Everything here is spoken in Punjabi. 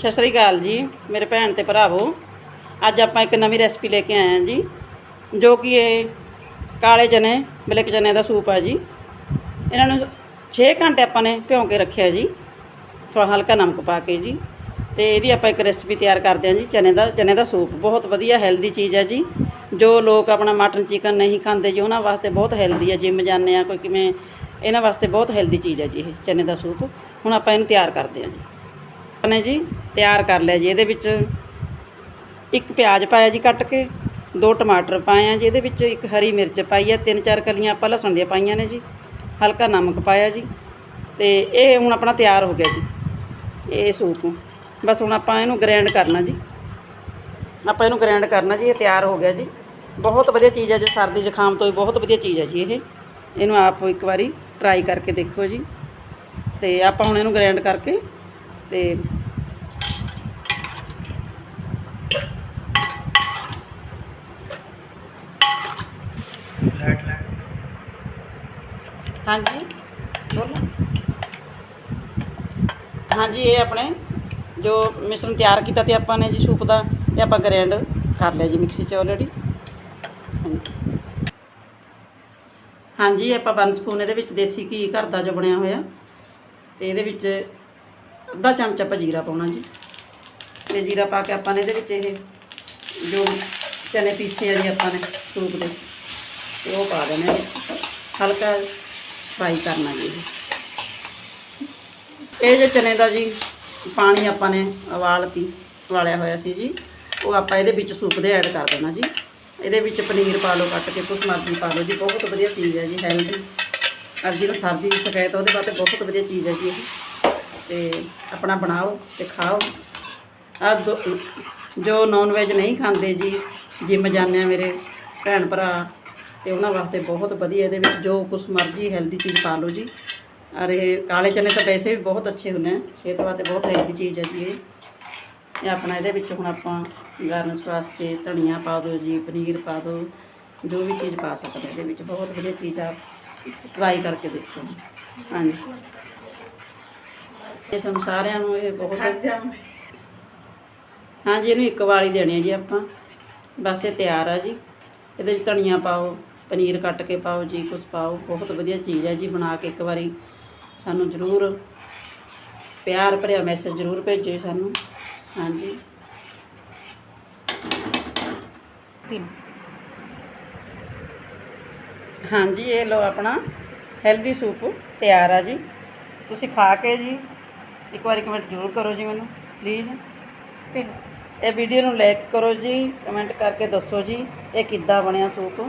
ਸਤਿ ਸ੍ਰੀ ਅਕਾਲ ਜੀ, ਮੇਰੇ ਭੈਣ ਤੇ ਭਰਾਵੋ। ਅੱਜ ਆਪਾਂ ਇੱਕ ਨਵੀਂ ਰੈਸਪੀ ਲੈ ਕੇ ਆਏ ਹਾਂ ਜੀ, ਜੋ ਕਿ ਇਹ ਕਾਲੇ ਚਨੇ, ਮਿਲਕ ਚਨੇ ਦਾ ਸੂਪ ਹੈ ਜੀ। ਇਹਨਾਂ ਨੂੰ 6 ਘੰਟੇ ਆਪਾਂ ਨੇ ਭਿਉਂ ਕੇ ਰੱਖਿਆ ਜੀ ਥੋੜਾ ਹਲਕਾ ਨਮਕ ਪਾ ਕੇ ਜੀ। ਤੇ ਇਹਦੀ ਆਪਾਂ ਇੱਕ ਰੈਸਪੀ ਤਿਆਰ ਕਰਦੇ ਹਾਂ ਜੀ, ਚਨੇ ਦਾ ਚਨੇ ਦਾ ਸੂਪ। ਬਹੁਤ ਵਧੀਆ ਹੈਲਦੀ ਚੀਜ਼ ਹੈ ਜੀ, ਜੋ ਲੋਕ ਆਪਣਾ ਮਟਨ ਚਿਕਨ ਨਹੀਂ ਖਾਂਦੇ ਜੀ, ਉਹਨਾਂ ਵਾਸਤੇ ਬਹੁਤ ਹੈਲਦੀ ਹੈ। ਜਿਮ ਜਾਂਦੇ ਆ ਕੋਈ ਕਿਵੇਂ, ਇਹਨਾਂ ਵਾਸਤੇ ਬਹੁਤ ਹੈਲਦੀ ਚੀਜ਼ ਹੈ ਜੀ ਇਹ ਚਨੇ ਦਾ ਸੂਪ। ਹੁਣ ਆਪਾਂ ਇਹਨੂੰ ਤਿਆਰ ਕਰਦੇ ਹਾਂ ਜੀ। ਨੇ ਜੀ, ਤਿਆਰ ਕਰ ਲਿਆ ਜੀ, ਇਹਦੇ ਵਿੱਚ ਇੱਕ ਪਿਆਜ਼ ਪਾਇਆ ਜੀ ਕੱਟ ਕੇ, ਦੋ ਟਮਾਟਰ ਪਾਏ ਆ ਜੀ, ਇਹਦੇ ਵਿੱਚ ਇੱਕ ਹਰੀ ਮਿਰਚ ਪਾਈ ਆ, ਤਿੰਨ ਚਾਰ ਕਲੀਆਂ ਆਪਾਂ ਲਸਣ ਦੀਆਂ ਪਾਈਆਂ ਨੇ ਜੀ, ਹਲਕਾ ਨਮਕ ਪਾਇਆ ਜੀ, ਤੇ ਇਹ ਹੁਣ ਆਪਣਾ ਤਿਆਰ ਹੋ ਗਿਆ ਜੀ, ਇਹ ਸੂਪ। ਬਸ ਹੁਣ ਆਪਾਂ ਇਹਨੂੰ ਗ੍ਰਾਈਂਡ ਕਰਨਾ ਜੀ। ਆਪਾਂ ਇਹਨੂੰ ਗ੍ਰਾਈਂਡ ਕਰਨਾ ਜੀ, ਇਹ ਤਿਆਰ ਹੋ ਗਿਆ ਜੀ। ਬਹੁਤ ਵਧੀਆ ਚੀਜ਼ ਹੈ ਜੀ, ਸਰਦੀ ਜ਼ੁਕਾਮ ਤੋਂ ਵੀ ਬਹੁਤ ਵਧੀਆ ਚੀਜ਼ ਹੈ ਜੀ ਇਹ। ਇਹਨੂੰ ਆਪ ਇੱਕ ਵਾਰੀ ਟਰਾਈ ਕਰਕੇ ਦੇਖੋ ਜੀ। ਤੇ ਆਪਾਂ ਹੁਣ ਇਹਨੂੰ ਗ੍ਰਾਈਂਡ ਕਰਕੇ ਤੇ ਹਾਂਜੀ, ਬੋਲੋ। ਹਾਂਜੀ, ਇਹ ਆਪਣੇ ਜੋ ਮਿਸ਼ਰਣ ਤਿਆਰ ਕੀਤਾ ਤੇ ਆਪਾਂ ਨੇ ਜੀ ਸੂਪ ਦਾ, ਇਹ ਆਪਾਂ ਗ੍ਰੈਂਡ ਕਰ ਲਿਆ ਜੀ ਮਿਕਸੀ 'ਚ ਆਲਰੇਡੀ ਹਾਂਜੀ ਆਪਾਂ ਵਨ ਸਪੂਨ ਇਹਦੇ ਵਿੱਚ ਦੇਸੀ ਘੀ ਘਰ ਦਾ ਜੋ ਬਣਿਆ ਹੋਇਆ, ਤੇ ਇਹਦੇ ਵਿੱਚ ਅੱਧਾ ਚਮਚ ਆਪਾਂ ਜੀਰਾ ਪਾਉਣਾ ਜੀ। ਤੇ ਜੀਰਾ ਪਾ ਕੇ ਆਪਾਂ ਨੇ ਇਹਦੇ ਵਿੱਚ ਇਹ ਜੋ ਚਨੇ ਪੀਸੇ ਆ ਜੀ ਆਪਾਂ ਨੇ ਸੂਪ ਦੇ, ਤੇ ਉਹ ਪਾ ਦੇਣੇ ਜੀ। ਹਲਕਾ ਫਰਾਈ ਕਰਨਾ ਜੀ ਇਹ ਜੇ ਚਨੇ ਦਾ ਜੀ ਪਾਣੀ ਆਪਾਂ ਨੇ ਉਬਾਲ ਉਬਾਲਤੀ ਉਬਾਲਿਆ ਹੋਇਆ ਸੀ ਜੀ, ਉਹ ਆਪਾਂ ਇਹਦੇ ਵਿੱਚ ਸੂਪ ਦੇ ਐਡ ਕਰ ਦੇਣਾ ਜੀ। ਇਹਦੇ ਵਿੱਚ ਪਨੀਰ ਪਾ ਲਓ, ਕੱਟ ਕੇ ਕੁਛ ਮਰਜ਼ੀ ਪਾ ਲਓ ਜੀ, ਬਹੁਤ ਵਧੀਆ ਚੀਜ਼ ਹੈ ਜੀ ਹੈਲਦੀ ਅੱਜ ਜਿਹਨੂੰ ਸਰਦੀ ਦੀ ਸ਼ਿਕਾਇਤ ਉਹਦੇ ਵਾਸਤੇ ਬਹੁਤ ਵਧੀਆ ਚੀਜ਼ ਹੈ ਜੀ ਇਹ। ਤੇ ਆਪਣਾ ਬਣਾਓ ਤੇ ਖਾਓ। ਆ ਜੋ ਨੌਨ ਵੈਜ ਨਹੀਂ ਖਾਂਦੇ ਜੀ ਜਿਮ ਜਾਂਦੇ ਆ ਮੇਰੇ ਭੈਣ ਭਰਾ ਤੇ ਉਹਨਾਂ ਵਾਸਤੇ ਬਹੁਤ ਵਧੀਆ, ਇਹਦੇ ਵਿੱਚ ਜੋ ਕੁਛ ਮਰਜ਼ੀ ਹੈਲਦੀ ਚੀਜ਼ ਪਾ ਲਓ ਜੀ। ਔਰ ਇਹ ਕਾਲੇ ਚਨੇ ਤਾਂ ਵੈਸੇ ਵੀ ਬਹੁਤ ਅੱਛੇ ਹੁੰਦੇ ਆ, ਸਿਹਤ ਵਾਸਤੇ ਬਹੁਤ ਹੈਲਦੀ ਚੀਜ਼ ਹੈ ਜੀ ਇਹ। ਆਪਣਾ ਇਹਦੇ ਵਿੱਚ ਹੁਣ ਆਪਾਂ ਗਾਰਨਿਸ਼ ਵਾਸਤੇ ਧਨੀਆ ਪਾ ਦਿਓ ਜੀ, ਪਨੀਰ ਪਾ ਦਿਓ, ਜੋ ਵੀ ਚੀਜ਼ ਪਾ ਸਕਦੇ ਇਹਦੇ ਵਿੱਚ ਬਹੁਤ ਵਧੀਆ ਚੀਜ਼ ਆ ਟਰਾਈ ਕਰਕੇ ਦੇਖੋ ਹਾਂਜੀ। ਇਹ ਸਾਨੂੰ ਸਾਰਿਆਂ ਨੂੰ ਇਹ ਬਹੁਤ ਹਾਂਜੀ ਇਹਨੂੰ ਇੱਕ ਵਾਲੀ ਦੇਣੀ ਹੈ ਜੀ ਆਪਾਂ। ਬਸ ਇਹ ਤਿਆਰ ਆ ਜੀ। ਇਹਦੇ ਵਿੱਚ ਧਨੀਆ ਪਾਓ ਪਨੀਰ ਕੱਟ ਕੇ ਪਾਓ ਜੀ ਕੁਛ ਪਾਓ। ਬਹੁਤ ਵਧੀਆ ਚੀਜ਼ ਹੈ ਜੀ ਬਣਾ ਕੇ ਇੱਕ ਵਾਰੀ ਸਾਨੂੰ ਜ਼ਰੂਰ ਪਿਆਰ ਭਰਿਆ ਮੈਸੇਜ ਜ਼ਰੂਰ ਭੇਜਿਓ ਸਾਨੂੰ। ਹਾਂਜੀ। ਹਾਂਜੀ ਇਹ ਲੋ ਆਪਣਾ ਹੈਲਦੀ ਸੂਪ ਤਿਆਰ ਆ ਜੀ। ਤੁਸੀਂ ਖਾ ਕੇ ਜੀ। ਇੱਕ ਵਾਰੀ ਕਮੈਂਟ ਜ਼ਰੂਰ ਕਰੋ ਜੀ ਮੈਨੂੰ ਪਲੀਜ਼ ਤਿੰਨ ਇਹ ਵੀਡੀਓ ਨੂੰ ਲਾਈਕ ਕਰੋ ਜੀ ਕਮੈਂਟ ਕਰਕੇ ਦੱਸੋ ਜੀ ਇਹ ਕਿੱਦਾਂ ਬਣਿਆ ਸੂਪ